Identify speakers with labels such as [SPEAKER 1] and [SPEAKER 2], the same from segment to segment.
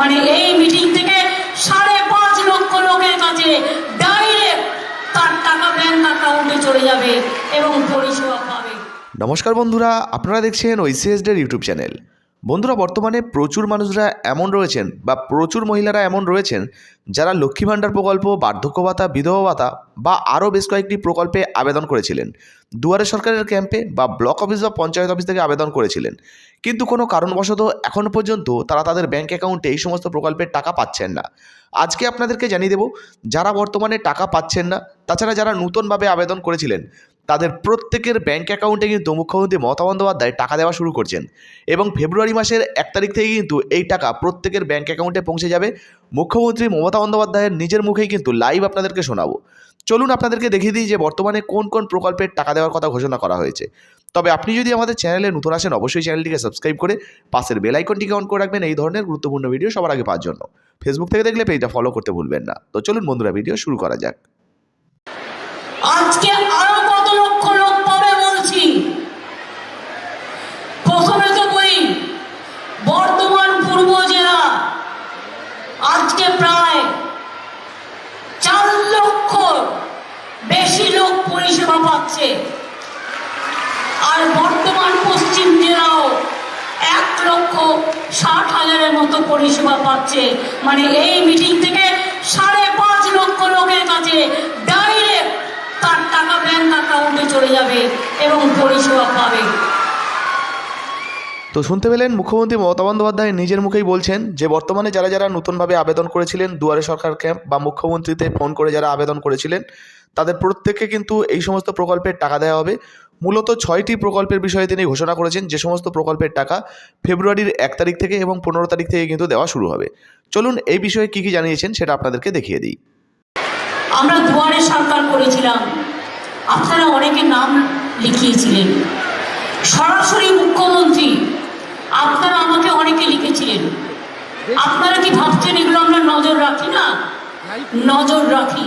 [SPEAKER 1] মানে এই মিটিং থেকে সাড়ে পাঁচ লক্ষ লোকের কাছে ডাইরেক্ট তার টাকা ব্যাংক অ্যাকাউন্টে চলে যাবে এবং পরিষেবা পাবে।
[SPEAKER 2] নমস্কার বন্ধুরা, আপনারা দেখছেন ওইসিএসডের ইউটিউব চ্যানেল। বন্ধুরা, বর্তমানে প্রচুর মানুষরা এমন রয়েছেন বা প্রচুর মহিলারা এমন রয়েছেন যারা লক্ষ্মী ভাণ্ডার প্রকল্প, বার্ধক্য ভাতা, বিধবা ভাতা বা আরও বেশ কয়েকটি প্রকল্পে আবেদন করেছিলেন। দুয়ারে সরকারের ক্যাম্পে বা ব্লক অফিস বা পঞ্চায়েত অফিস থেকে আবেদন করেছিলেন। কিন্তু কোনো কারণবশত এখনও পর্যন্ত তারা তাদের ব্যাঙ্ক অ্যাকাউন্টে এই সমস্ত প্রকল্পের টাকা পাচ্ছেন না। আজকে আপনাদেরকে জানিয়ে দেব, যারা বর্তমানে টাকা পাচ্ছেন না, তাছাড়া যারা নূতনভাবে আবেদন করেছিলেন তাদের প্রত্যেকের ব্যাঙ্ক অ্যাকাউন্টে কিন্তু মুখ্যমন্ত্রী মমতা বন্দ্যোপাধ্যায় টাকা দেওয়া শুরু করছেন। এবং ফেব্রুয়ারি মাসের এক তারিখ থেকে কিন্তু এই টাকা প্রত্যেকের ব্যাঙ্ক অ্যাকাউন্টে পৌঁছে যাবে। মুখ্যমন্ত্রী মমতা বন্দ্যোপাধ্যায়ের নিজের মুখেই কিন্তু লাইভ আপনাদেরকে শোনাবো। চলুন আপনাদেরকে দেখিয়ে দিই যে বর্তমানে কোন কোন প্রকল্পের টাকা দেওয়ার কথা ঘোষণা করা হয়েছে। তবে আপনি যদি আমাদের চ্যানেলে নতুন আসেন, অবশ্যই চ্যানেলটিকে সাবস্ক্রাইব করে পাশের বেল আইকনটিকে অন করে রাখবেন। এই ধরনের গুরুত্বপূর্ণ ভিডিও সবার আগে পাওয়ার জন্য। ফেসবুক থেকে দেখলে পেজটা ফলো করতে ভুলবেন না। তো চলুন বন্ধুরা ভিডিও শুরু করা যাক।
[SPEAKER 1] আজকে আরও কত লক্ষ লোক পাবে বলছি প্রথমে তো বলি বর্তমান পূর্ব জেলা আজকে প্রায় চার লক্ষ বেশি লোক পরিষেবা আর বর্তমান পশ্চিম জেলাও এক লক্ষ ষাট হাজারের মতো পরিষেবা পাচ্ছে। মানে এই মিটিং থেকে সাড়ে পাঁচ লক্ষ লোকের কাছে ডাইরেক্ট তার টাকা ব্যাংক অ্যাকাউন্টে চলে যাবে এবং পরিষেবা পাবে।
[SPEAKER 2] তো শুনতে পেলেন মুখ্যমন্ত্রী মমতা বন্দ্যোপাধ্যায় নিজের মুখেই বলছেন যে, বর্তমানে যারা যারা নতুনভাবে আবেদন করেছিলেন দুয়ারে সরকার ক্যাম্প বা মুখ্যমন্ত্রীতে ফোন করে যারা আবেদন করেছিলেন তাদের প্রত্যেককে কিন্তু এই সমস্ত প্রকল্পের টাকা দেওয়া হবে। মূলত ছয়টি প্রকল্পের বিষয়ে তিনি ঘোষণা করেছেন, যে সমস্ত প্রকল্পের টাকা ফেব্রুয়ারির এক তারিখ থেকে এবং পনেরো তারিখ থেকে কিন্তু দেওয়া শুরু হবে। চলুন এই বিষয়ে কী কী জানিয়েছেন সেটা আপনাদেরকে দেখিয়ে দিই।
[SPEAKER 1] আমরা দুয়ারে সরকার করেছিলাম। আপনারা অনেকে নাম লিখিয়েছিলেন। সরাসরি মুখ্যমন্ত্রী, আপনারা আমাকে অনেকে লিখেছিলেন। আপনারা কি ভাবছেন এগুলো আমরা নজর রাখি না? নজর রাখি।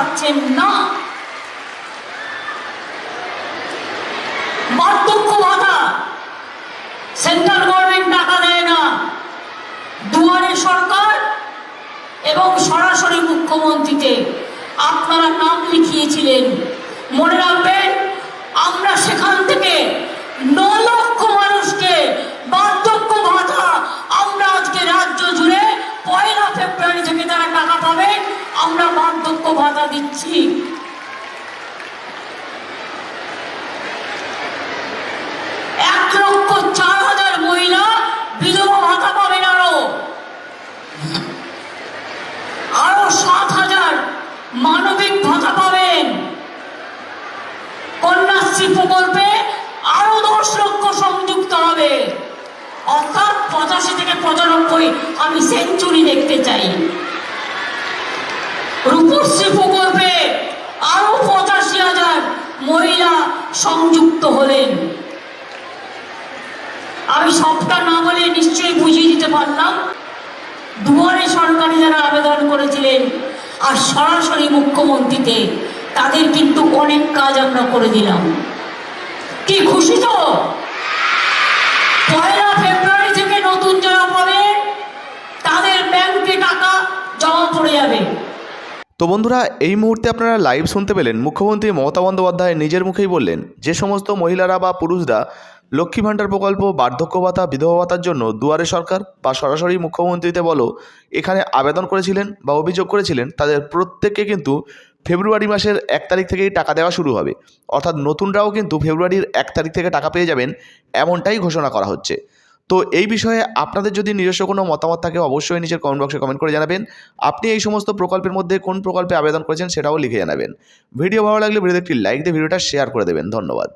[SPEAKER 1] পাচ্ছেন না। বার্ধক্য ভাতা সেন্ট্রাল গভর্নমেন্ট টাকা দেয় না। দুয়ারে সরকার এবং সরাসরি মুখ্যমন্ত্রীতে আপনারা নাম লিখিয়েছিলেন। মনে রাখবেন, আমরা সেখান থেকে ন লক্ষ মানুষকে বার্ধক্য ভাতা আমরা আজকে রাজ্য জুড়ে পয়লা ফেব্রুয়ারি থেকে তারা টাকা পাবে আমরা বার্ধক্য ভাতা দিচ্ছি। এক লক্ষ চার হাজার মহিলা বিধবা ভাতা পাবেন আরও। আরও সাত হাজার মানবিক ভাতা পাবেন। কন্যাশ্রী প্রকল্পে দশ লক্ষ সংযুক্ত হবে। অর্থাৎ পঁচাশি থেকে আমি সেঞ্চুরি দেখতে চাই। রূপশ্রী প্রকল্পে আরও পঁচাশি হাজার মহিলা সংযুক্ত হলেন। আমি সবটা না বলে নিশ্চয়ই বুঝিয়ে দিতে পারলাম। দুয়ারে সরকারি যারা আবেদন করেছিলেন আর সরাসরি মুখ্যমন্ত্রীতে, তাদের কিন্তু অনেক কাজ আমরা করে দিলাম। কি খুশি তো? পয়লা ফেব্রুয়ারি থেকে নতুন যারা পাবে তাদের ব্যাংকে টাকা জমা পড়ে যাবে।
[SPEAKER 2] তো বন্ধুরা, এই মুহূর্তে আপনারা লাইভ শুনতে পেলেন মুখ্যমন্ত্রী মমতা বন্দ্যোপাধ্যায় নিজের মুখেই বললেন যে সমস্ত মহিলারা বা পুরুষরা লক্ষ্মী ভাণ্ডার প্রকল্প, বার্ধক্য ভাতা, বিধবা ভাতার জন্য দুয়ারে সরকার বা সরাসরি মুখ্যমন্ত্রীতে বলো, এখানে আবেদন করেছিলেন বা অভিযোগ করেছিলেন, তাদের প্রত্যেককে কিন্তু ফেব্রুয়ারি মাসের এক তারিখ থেকেই টাকা দেওয়া শুরু হবে। অর্থাৎ নতুনরাও কিন্তু ফেব্রুয়ারির এক তারিখ থেকে টাকা পেয়ে যাবেন, এমনটাই ঘোষণা করা হচ্ছে। তো এই বিষয়ে আপনাদের যদি নিজস্ব কোনো মতামত থাকে, অবশ্যই নিজের কমেন্ট বক্সে কমেন্ট করে জানাবেন। আপনি এই সমস্ত প্রকল্পের মধ্যে কোন প্রকল্পে আবেদন করেছেন সেটাও লিখে জানাবেন। ভিডিও ভালো লাগলে ভিডিওতে একটি লাইক দিয়ে ভিডিওটা শেয়ার করে দেবেন। ধন্যবাদ।